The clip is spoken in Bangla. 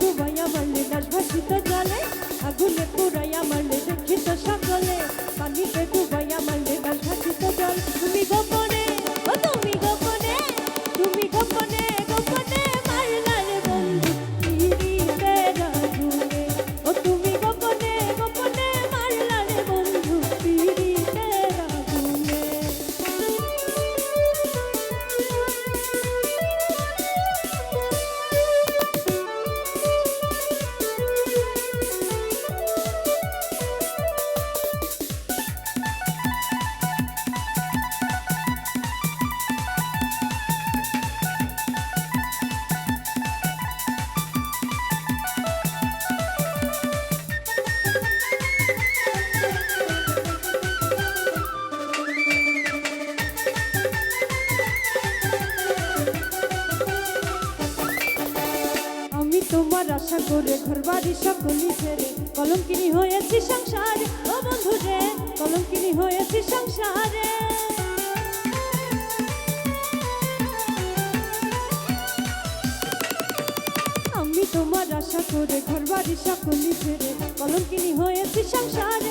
ডুবাইয়া মারলে দাস ভাসিত জলে আগুনে পুরাই আশা করে ঘর বাড়ি সকলি ছেড়ে কলঙ্কিনী হয়েছি সংসারে। ও বন্ধু রে কলঙ্কিনী হয়েছি সংসারে। আমি তোমার আশা করে ঘর বাড়ি সকলি ছেড়ে কলঙ্কিনী হয়েছি সংসারে।